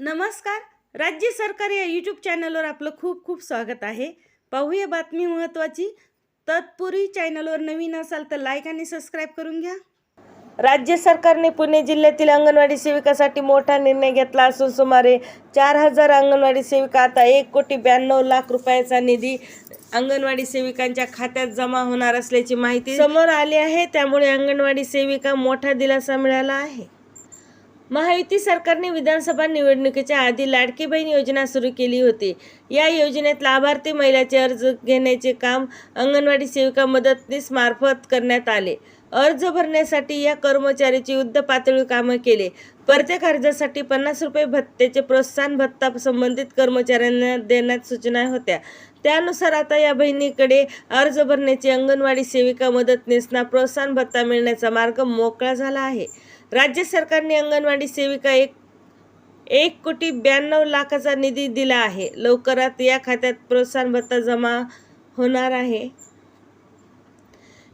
नमस्कार. राज्य सरकार या यूट्यूब चॅनलवर आपलं खूप खूप स्वागत आहे. पाहूया बातमी महत्त्वाची तत्पूर्वी चॅनलवर नवीन असाल तर लाईक आणि सबस्क्राईब करून घ्या. राज्य सरकारने पुणे जिल्ह्यातील अंगणवाडी सेविकासाठी मोठा निर्णय घेतला असून सुमारे चार हजार अंगणवाडी सेविका आता एक कोटी ब्याण्णव लाख रुपयाचा निधी अंगणवाडी सेविकांच्या खात्यात जमा होणार असल्याची माहिती समोर आली आहे. त्यामुळे अंगणवाडी सेविका मोठा दिलासा मिळाला आहे. महायुती सरकारने विधानसभा निवडणुकीच्या आधी लाडकी बहीण योजना सुरू केली होती. या योजनेत लाभार्थी महिलाचे अर्ज घेण्याचे काम अंगणवाडी सेविका मदतनीस मार्फत करण्यात आले. अर्ज भरण्यासाठी या कर्मचाऱ्याची युद्ध पातळी कामं केले. प्रत्येक अर्जासाठी पन्नास रुपये भत्त्याचे प्रोत्साहन भत्ता संबंधित कर्मचाऱ्यांना देण्यात सूचना होत्या. त्यानुसार आता या बहिणीकडे अर्ज भरण्याची अंगणवाडी सेविका मदतनीसना प्रोत्साहन भत्ता मिळण्याचा मार्ग मोकळा झाला आहे. राज्य सरकारने अंगणवाडी सेविका एक एक कोटी ब्याण्णव लाखाचा निधी दिला आहे. लवकरात या खात्यात प्रोत्साहन भत्ता जमा होणार आहे.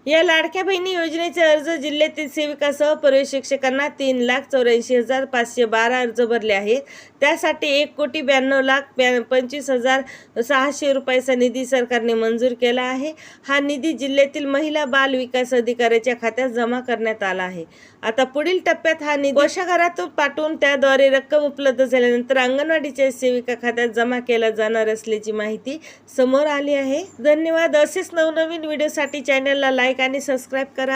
या लाडक्या बहिणी योजनेचे अर्ज जिल्ह्यातील सेविकासह प्रवेशिक्षकांना तीन लाख चौऱ्याऐंशी हजार पाचशे बारा अर्ज भरले आहेत. त्यासाठी एक कोटी ब्याण्णव लाख ब्या पंचवीस हजार सहाशे रुपयाचा निधी सरकारने मंजूर केला आहे. हा निधी जिल्ह्यातील महिला बाल विकास अधिकाऱ्याच्या खात्यात जमा करण्यात आला आहे. आता पुढील टप्प्यात हा निधी कोषागारातून पाठवून त्याद्वारे रक्कम उपलब्ध झाल्यानंतर अंगणवाडीच्या सेविका खात्यात जमा केला जाणार असल्याची माहिती समोर आली आहे. धन्यवाद. असेच नवनवीन व्हिडिओसाठी चॅनलला लाईक आणि सबस्क्राईब करा.